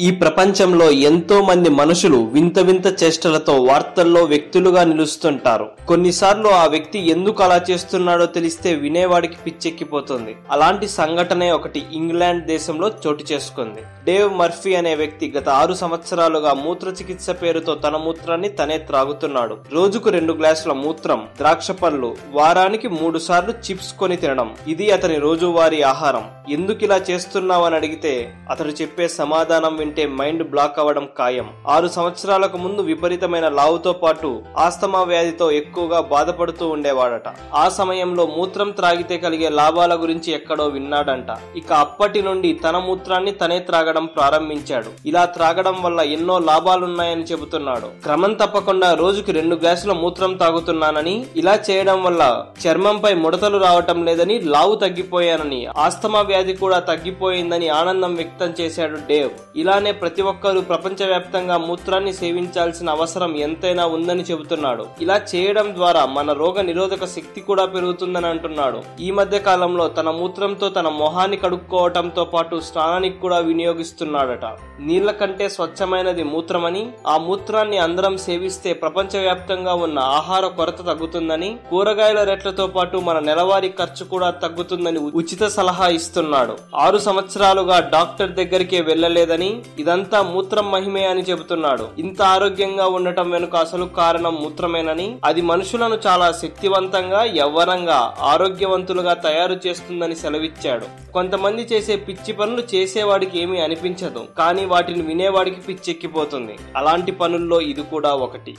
ఈ ప్రపంచంలో ఎంతో మంది మనుషులు వింత వింత చేష్టలతో వార్తల్లో వ్యక్తులుగా నిలుస్తుంటారు. కొన్నిసార్లు ఆ వ్యక్తి ఎందుకు అలా చేస్తున్నాడో తెలిస్తే వినేవాడికి పిచ్చెక్కిపోతుంది. అలాంటి సంఘటనే ఒకటి ఇంగ్లాండ్ దేశంలో చోటు చేసుకుంది. డేవ్ మర్ఫీ అనే వ్యక్తి గత ఆరు సంవత్సరాలుగా మూత్ర చికిత్స పేరుతో తన మూత్రాన్ని తనే త్రాగుతున్నాడు. రోజుకు రెండు గ్లాసుల మూత్రం ద్రాక్ష పళ్ళు వారానికి మూడు సార్లు చిప్స్ కొని తినడం. ఇది అతని రోజువారీ ఆహారం. ఎందుకు ఇలా చేస్తున్నావని అడిగితే అతడు చెప్పే సమాధానం అంటే మైండ్ బ్లాక్ అవ్వడం ఖాయం. ఆరు సంవత్సరాలకు ముందు విపరీతమైన లావుతో పాటు ఆస్తమా వ్యాధితో ఎక్కువగా బాధపడుతూ ఉండేవాడట. ఆ సమయంలో మూత్రం త్రాగితే కలిగే లాభాల గురించి ఎక్కడో విన్నాడంట. ఇక అప్పటి నుండి తన మూత్రాన్ని తనే త్రాగడం ప్రారంభించాడు. ఇలా త్రాగడం వల్ల ఎన్నో లాభాలున్నాయని చెబుతున్నాడు. క్రమం తప్పకుండా రోజుకి రెండు గ్లాసుల మూత్రం తాగుతున్నానని ఇలా చేయడం వల్ల చర్మంపై ముడతలు రావటం లేదని లావు తగ్గిపోయానని ఆస్తమా వ్యాధి కూడా తగ్గిపోయిందని ఆనందం వ్యక్తం చేశాడు డేవ్. అలానే ప్రతి ఒక్కరూ ప్రపంచవ్యాప్తంగా మూత్రాన్ని సేవించాల్సిన అవసరం ఎంతైనా ఉందని చెబుతున్నాడు. ఇలా చేయడం ద్వారా మన రోగ నిరోధక శక్తి కూడా పెరుగుతుందని అంటున్నాడు. ఈ మధ్య కాలంలో తన మూత్రంతో తన మొహాన్ని కడుక్కోవటంతో పాటు స్నానానికి కూడా వినియోగిస్తున్నాడట. నీళ్ళ కంటే స్వచ్ఛమైనది మూత్రమని ఆ మూత్రాన్ని అందరం సేవిస్తే ప్రపంచవ్యాప్తంగా ఉన్న ఆహార కొరత తగ్గుతుందని కూరగాయల రేట్లతో పాటు మన నెలవారీ ఖర్చు కూడా తగ్గుతుందని ఉచిత సలహా ఇస్తున్నాడు. ఆరు సంవత్సరాలుగా డాక్టర్ దగ్గరికే వెళ్ళలేదని ఇదంతా మూత్రం మహిమే అని చెబుతున్నాడు. ఇంత ఆరోగ్యంగా ఉండటం వెనుక అసలు కారణం మూత్రమేనని అది మనుషులను చాలా శక్తివంతంగా యవ్వనంగా ఆరోగ్యవంతులుగా తయారు చేస్తుందని సెలవిచ్చాడు. కొంతమంది చేసే పిచ్చి పనులు చేసేవాడికి ఏమీ అనిపించదు. కానీ వాటిని వినేవాడికి పిచ్చెక్కిపోతుంది. అలాంటి పనుల్లో ఇది కూడా ఒకటి.